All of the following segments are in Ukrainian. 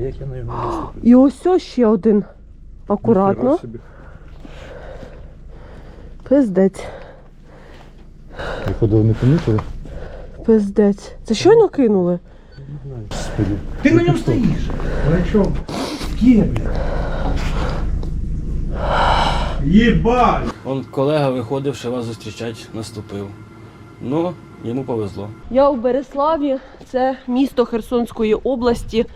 Як я на його наступлю? І ось ось ще один. Акуратно. Пиздець. Виходили, не помітили? Пиздець. Це щойно кинули? Не знаю. Господи. Ты на нем стоишь. На? Где, блядь? Ебать! Он колега виходив, ще вас зустрічать, наступив. Ну, йому повезло. Я у Береславі, це місто Херсонської області,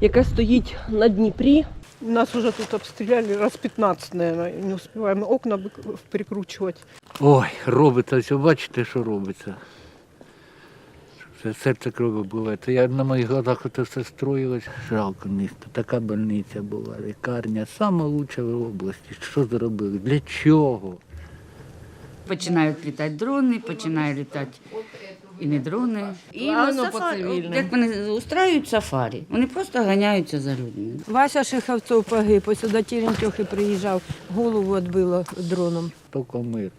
яке стоїть на Дніпрі. Нас уже тут обстреляли раз 15, наверное, не успеваем окна перекручивать. Ой, робиться, все бачите, що робиться. Це серце крови було. Це я на моїх глазах це все строїлось. Жалко місто. Така больниця була, лікарня. Саме лучша в області. Що зробили? Для чого? Починають літати дрони, починають літати і не дрони. І на по сафарі, як вони устраюють сафарі, вони просто ганяються за людьми. Вася Шиховцов погиб, ось сюди Терентьохи приїжджав, голову відбило дроном. Тільки мир.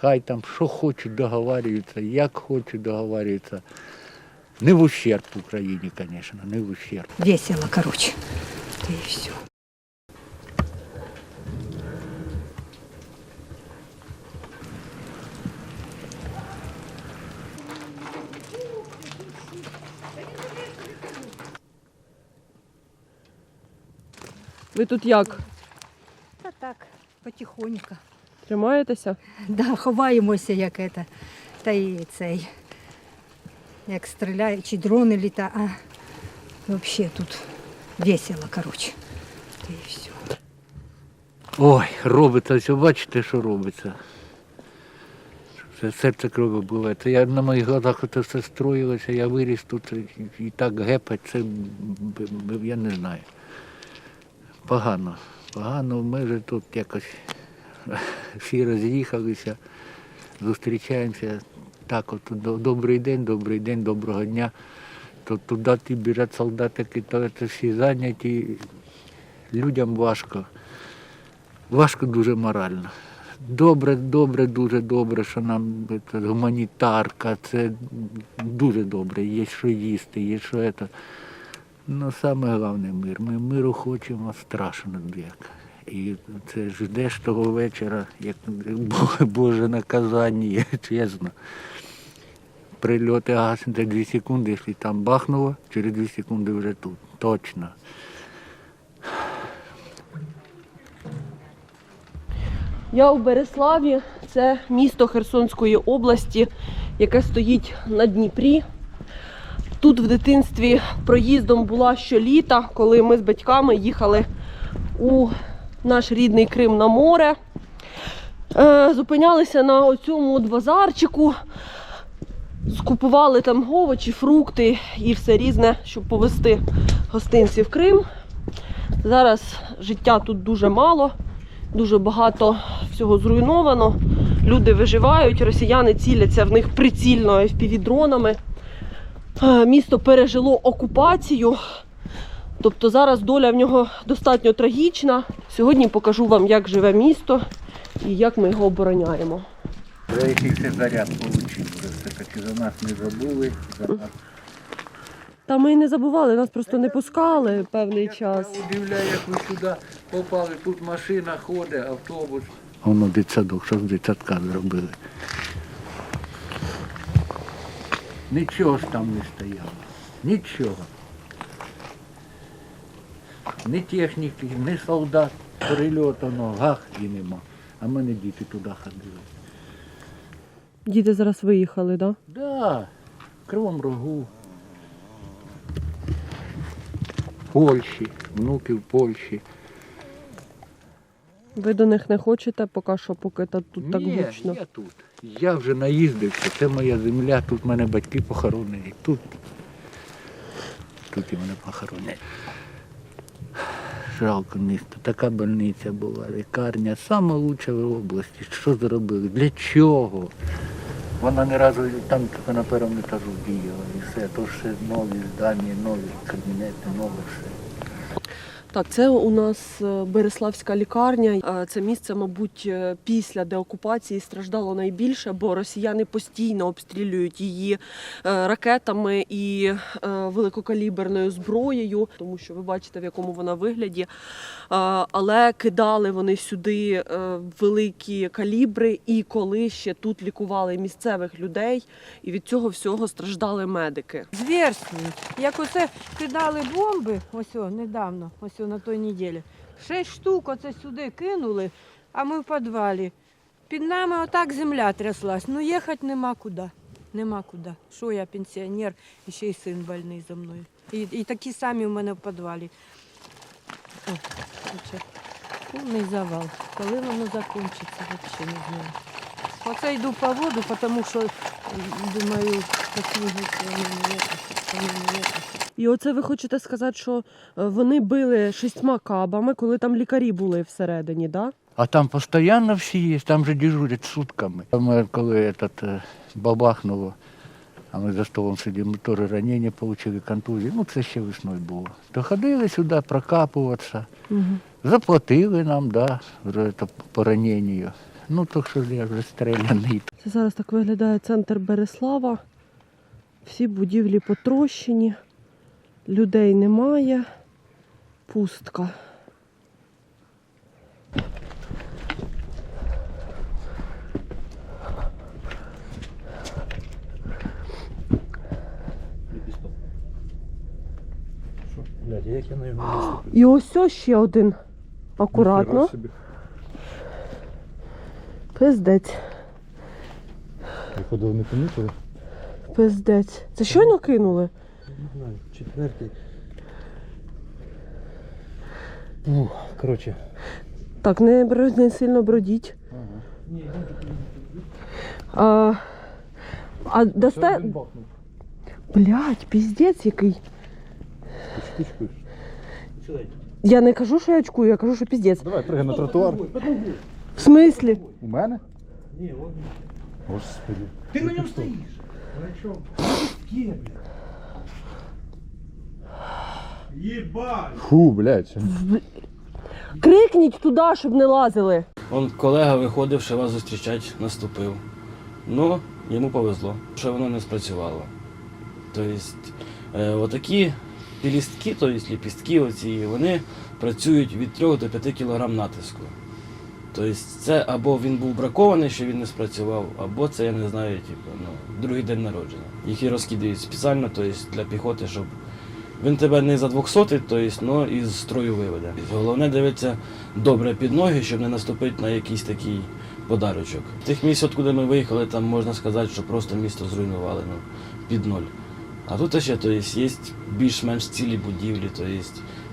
Хай там що хочуть договарюються, як хочуть договарюються. Не в ущерб Україні, звісно, не в ущерб. Весело, короче. Та і все. Ви тут як? Та так, потихоньку. Тримаєтеся? Да, ховаємося, як це. Та і цей. Як стріляють, чи дрони літають. А взагалі тут весело, короче. Та і все. Ой, робиться, все бачите, що робиться. Це серце крови було. Це я на моїх глазах це все строїлося, я виріс тут і, так гепать, це я не знаю. Погано. Погано, ми вже тут якось всі роз'їхалися, зустрічаємося. Так, от добрий день, добрий день, доброго дня. То туди ті біжать солдатики, то це всі зайняті. Людям важко. Важко дуже морально. Добре, добре, дуже добре, що нам це, гуманітарка, це дуже добре, є що їсти, є що це. Ну, саме головне мир. Ми миру хочемо страшно як. І це ждеш того вечора, як Боже наказання, чесно. Прильоти гасити дві секунди, якщо там бахнуло, через дві секунди вже тут. Точно. Я у Береславі, це місто Херсонської області, яке стоїть на Дніпрі. Тут в дитинстві проїздом була щоліта, коли ми з батьками їхали у наш рідний Крим на море. Е, зупинялися на оцьому базарчику, скупували там овочі, фрукти і все різне, щоб повезти гостинці в Крим. Зараз життя тут дуже мало, дуже багато всього зруйновано. Люди виживають, росіяни ціляться в них прицільно FPV-дронами. Е, Місто пережило окупацію. Тобто зараз доля в нього достатньо трагічна. Сьогодні покажу вам, як живе місто і як ми його обороняємо. За якийсь заряд отримав. Все-таки за нас не забули. За нас. Та ми і не забували, нас просто не пускали певний час. Я удивляю, як ви сюди попали. Тут машина ходить, автобус. Воно дитсадок, що з дитсадка зробили. Нічого ж там не стояло. Нічого. Ні техніки, ні солдат, прильоту, ногах і нема. А в мене діти туди ходили. Діти зараз виїхали, так? Да? Да, в Кривому Рогу. В Польщі, внуки в Польщі. Ви до них не хочете, поки що, поки та- тут так Ні, гучно. я тут. Я вже наїздився, це моя земля, тут в мене батьки похоронені. Тут, тут і мене похоронені. Жалко місто, така больниця була, лікарня, саме лучша в області. Що зробили? Для чого? Вона не разу там тільки на першому етажу діяла і все. То ще нові здання, нові кабінети, нове все. Так, це у нас е, Береславська лікарня. Е, Це місце, мабуть, е, після деокупації страждало найбільше, бо росіяни постійно обстрілюють її ракетами і великокаліберною зброєю, тому що ви бачите, в якому вона вигляді. Але кидали вони сюди великі калібри, і коли ще тут лікували місцевих людей, і від цього всього страждали медики. Зверствують. Як оце кидали бомби, ось недавно, ось о, на той неділі. Шість штук оце сюди кинули, а ми в підвалі. Під нами отак земля тряслась. Ну їхати нема куди. Нема куди. Що я пенсіонер, і ще й син больний за мною. І, і такі самі в мене в підвалі. О. Повний завал. Коли воно закінчиться, взагалі не знаю. Оце йду по воду, тому що думаю, послужиться вони не якось. І оце ви хочете сказати, що е, вони били шістьма кабами, коли там лікарі були всередині, да? А там постійно всі є, там же дежурять сутками. Ми коли этот, е, бабахнуло, а ми за столом сидимо, теж ранення отримали, контузії. Ну, це ще весною було. То ходили сюди прокапуватися. Угу. Заплатили нам, да, это по ранению. Ну, так що я вже стріляний. Це зараз так виглядає центр Береслава. Всі будівлі потрощені, людей немає, пустка. Як я на його наступлю? І ось ось ще один. Акуратно. Пиздець. Виходили, не помітили? Пиздець. Це щойно кинули? Не знаю, четвертий. Ух, коротше. Так, не, бро- не сильно бродіть. А, а дасте. Блять, піздець який. Я не кажу, що я очкую, я кажу, що піздець. Давай, пригай на тротуар. В смислі? У мене? Ні, Господи. Ти на ньому стоїш. На чому? Єбать! Фу, блядь. Крикніть туди, щоб не лазили. Он колега виходив, ще вас зустрічать, наступив. Ну, йому повезло, що воно не спрацювало. Тобто, е, отакі пілістки, тобто ліпістки, оці, вони працюють від 3 до 5 кг натиску. Тобто це або він був бракований, що він не спрацював, або це, я не знаю, типу, ну, другий день народження. Їх і розкидають спеціально, тобто для піхоти, щоб він тебе не за 200, тобто, ну, із строю виведе. Головне дивитися добре під ноги, щоб не наступити на якийсь такий подарочок. Тих місць, откуди ми виїхали, там можна сказати, що просто місто зруйнували ну, під ноль. А тут ще тобто, є більш-менш цілі будівлі, тобто,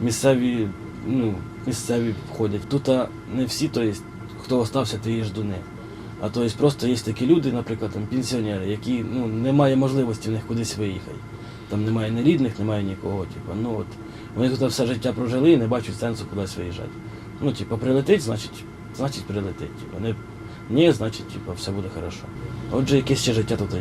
місцеві, ну, місцеві входять. Тут не всі, тобто, хто остався, то є ждуни. А тобто, просто є такі люди, наприклад, там, пенсіонери, які ну, немає можливості в них кудись виїхати. Там немає ні рідних, немає нікого. Типу, ну, от, вони тут все життя прожили і не бачать сенсу кудись виїжджати. Ну, типу, прилетить, значить, значить прилетить. Типу, не, ні, значить, типу, все буде хорошо. Отже, якесь ще життя тут є.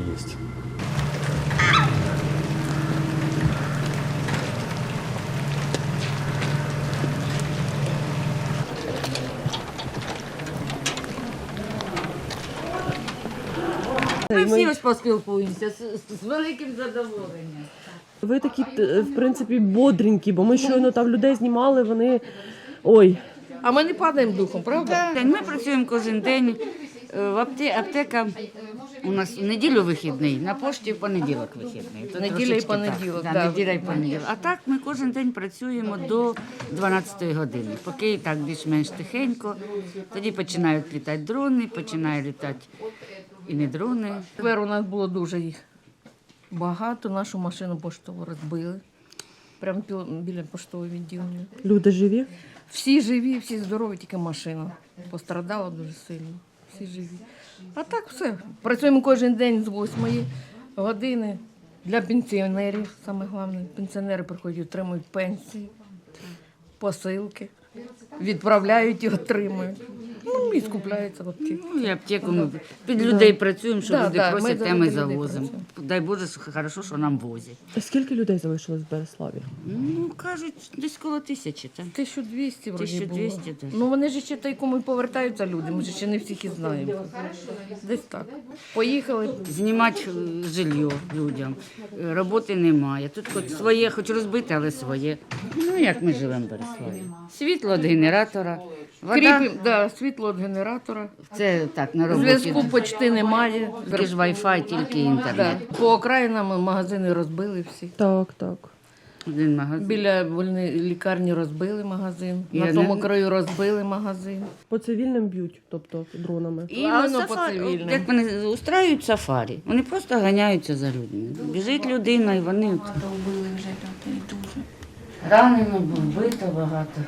Всі ось поспілкуємося з, з великим задоволенням. Ви такі, в принципі, бодренькі, бо ми щойно там людей знімали, вони. Ой, А ми не падаємо духом, правда? Ми працюємо кожен день. Е, В апте- аптека у нас в неділю вихідний, на пошті в понеділок вихідний. То Неділя і понеділок, Так, да. да, неділя і понеділок. А так ми кожен день працюємо до 12 години, поки так більш-менш тихенько. Тоді починають літати дрони, починає літати і не дрони. Тепер у нас було дуже їх багато. Нашу машину поштову розбили. Прямо біля поштового відділення. люди живі. Всі живі, всі здорові, тільки машина. Пострадала дуже сильно. Всі живі. А так все. Працюємо кожен день з 8 години. Для пенсіонерів, саме головне. Пенсіонери приходять, отримують пенсії, посилки, відправляють і отримують. Ну, і скупляється в аптеці. Ну, і аптеку ми під людей працюємо, що Да, люди да, ми просять, за те ми людей завозимо. працюємо. Дай Боже, що хорошо, що нам возять. Скільки людей залишилось в Береславі? Ну, кажуть, десь коло тисячі. Та. 1200 вроді 1200 було. десь. Ну вони ж ще тайком і повертаються люди, ми ж ще не всіх і знаємо. Десь так. Поїхали. Знімати е, жилье людям. Е, Роботи немає. Тут хоч своє, хоч розбите, але своє. Ну, як ми живемо в Береславі. Світло від генератора. Вода, Кріпим, да, світло від генератора. це так, на роботі. Зв'язку почти немає. Тільки ж Wi-Fi, тільки інтернет. Да. По окраїнам магазини розбили всі. Так, так. Один магазин. Біля вольної лікарні розбили магазин. Я На тому не- краю розбили магазин. По цивільним б'ють, тобто дронами. Іменно А по цивільним. Як вони устраюють сафарі, вони просто ганяються за людьми. Біжить людина і вони. Вбили вже дуже. Ранено, вбито багато.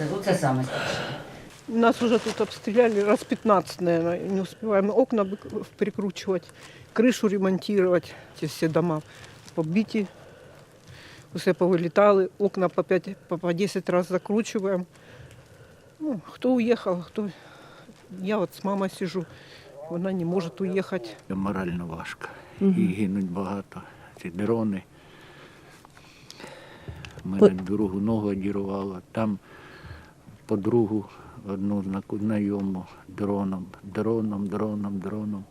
Це, оце саме страшне. Нас уже тут обстреляли раз 15, наверное. Не успеваем окна бы- перекручивать, крышу ремонтировать, эти все дома побиті. Все повилітали, окна по 5, по, по 10 раз закручиваем. Ну, кто уехал, кто... Я вот с мамой сижу, вона не может уехать. Морально важко. І гинуть багато. Ці дрони. Мене другу ногу одірвало. Там подругу одну знайому дроном, дроном, дроном, дроном.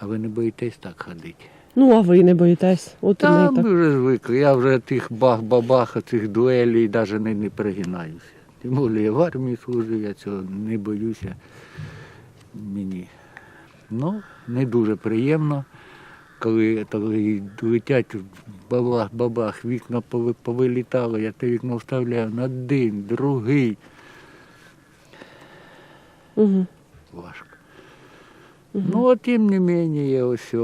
А ви не боїтесь так ходити? Ну, а ви не боїтесь? От Та ми так. ми вже звикли. Я вже тих бах-бабах, цих дуелей навіть не, не перегинаюся. Тим більше я в армії служив, я цього не боюся. Мені. Ну, не дуже приємно, коли, летять бабах, бабах, вікна пови- повилітало, я те вікно вставляю на один, другий. Угу. Важко. Ну, а тим не менее, ось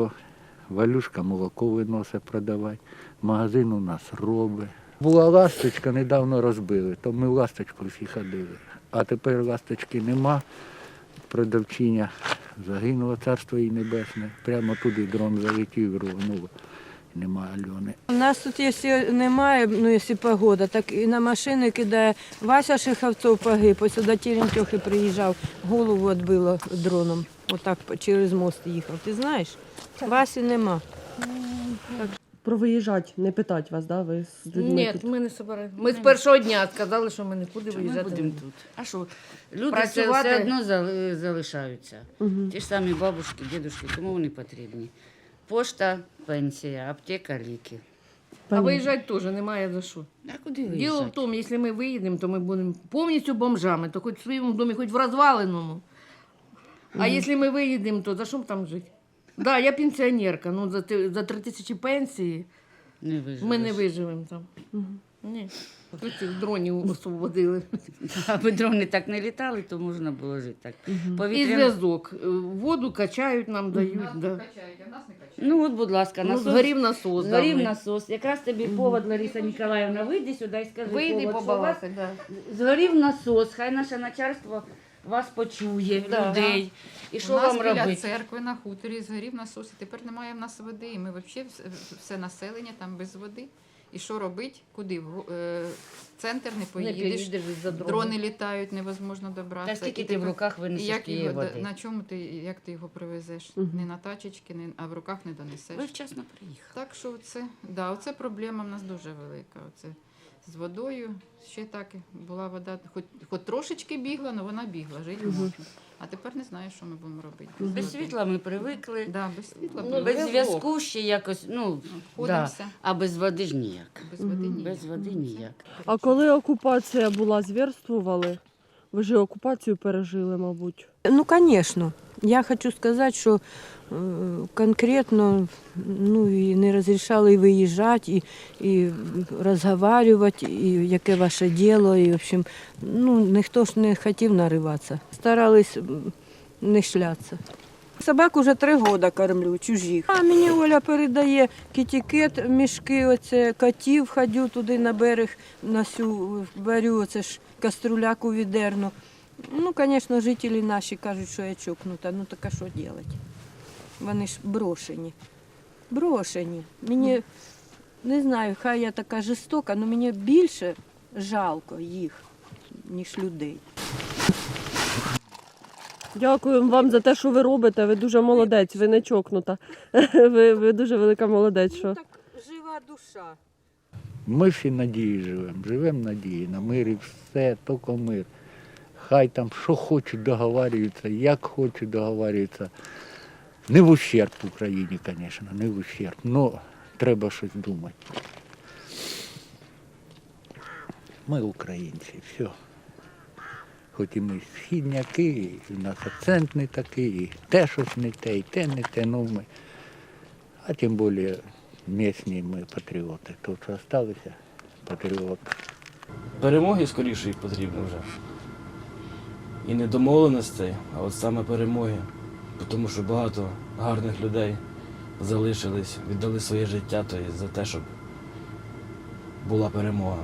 Валюшка молоко виносить продавати. Магазин у нас робить. Була ласточка, недавно розбили, то ми ласточку всі ходили. А тепер ласточки нема. Продавчиня загинула, царство їй небесне. Прямо туди дрон залетів і рвонув. Нема Альони. У нас тут, якщо немає, ну якщо погода, так і на машини кидає. Вася Шиховцов погиб, ось сюди Терентьохи приїжджав, голову відбило дроном. Отак через мост їхав. Ти знаєш? Васі нема. Про виїжджать, не питать вас, да? Ви з людьми Ні, тут? ми не собираємо. Ми з першого дня сказали, що ми нікуди ми виїжджати не будемо будемо. тут. А що? Люди все, Працювати. все одно зали- залишаються. Мгм. Ті ж самі бабушки, дідушки, кому вони потрібні? Пошта, пенсія, аптека, ліки. А виїжджати теж немає за що. А куди Діло в виїжджати? тому, якщо ми виїдемо, то ми будемо повністю бомжами, то хоч в своєму домі, хоч в розваленому. А якщо ми виїдемо, то за що там жити? Да, я пенсіонерка, ну за, ти- за 3 тисячі пенсії Не виживеш. ми не виживемо там. Ні. Хоч цих дронів освободили. Аби дрони так не літали, то можна було жити так. І зв'язок. Е, Воду качають, нам дають. Да. Ну от, будь ласка, Ну, насос. згорів насос. да, Згорів ми. насос. Якраз тобі повод, Лариса Ніколаївна, вийди сюди і скажи. Вийди повод, що побалакай, да. Згорів насос, хай наше начальство вас почує, Да. людей. І що У нас вам біля робити? церкви на хуторі згорів насос, і тепер немає в нас води. І ми взагалі все населення там без води. І що робити? Куди? В го- е, в центр не Не поїдеш. за дрони. Дрони літають, невозможно добратися. Та скільки І ти в тепер- руках і винесеш як тієї його, води? на чому ти, як ти його привезеш? Мгм. Не на тачечки, не, а в руках не донесеш. Ви вчасно приїхали. Так що це, да, оце проблема в нас дуже велика. Оце з водою ще так була вода, хоч, хоч трошечки бігла, але вона бігла, жити можна. А тепер не знаю, що ми будемо робити. Без світла ми привикли. Да, без світла, Ну, без, Без зв'язку ще якось, ну, да. а без води ж ніяк. без води ні. Без води ніяк. А коли окупація була, звірствували? Ви ж окупацію пережили, мабуть. Ну, конечно. Я хочу сказати, що е, конкретно ну, і не розрішали виїжджати, і, і розговорювати, і яке ваше діло. І, в общем, ну, ніхто ж не хотів нариватися. Старались не шлятися. Собак уже три роки кормлю, чужих. А мені Оля передає кітікет, мішки, оце котів ходю туди на берег, носю, беру оце ж каструляку відерну. Ну, звісно, жителі наші кажуть, що я чокнута. Ну так а що робити? Вони ж брошені. Брошені. Мені не знаю, хай я така жорстока, але мені більше жалко їх, ніж людей. Дякую вам за те, що ви робите. Ви дуже молодець, ви не чокнута. Ви, ви дуже велика молодець. Що... Так жива душа. Ми всі надії живемо, живемо надії, на мирі все, тільки мир. Хай там що хочуть договарюються, як хочуть договарюються. Не в ущерб Україні, звісно, не в ущерб. але треба щось думати. Ми українці, все. Хоч і ми східняки, і в нас акцент не такий, і те щось не те, і те не те, ну ми. А тим більше місні ми патріоти. Тут залишилися патріоти. Перемоги скоріше потрібно вже. І не домовленостей, а от саме перемоги. Тому що багато гарних людей залишились, віддали своє життя то за те, щоб була перемога.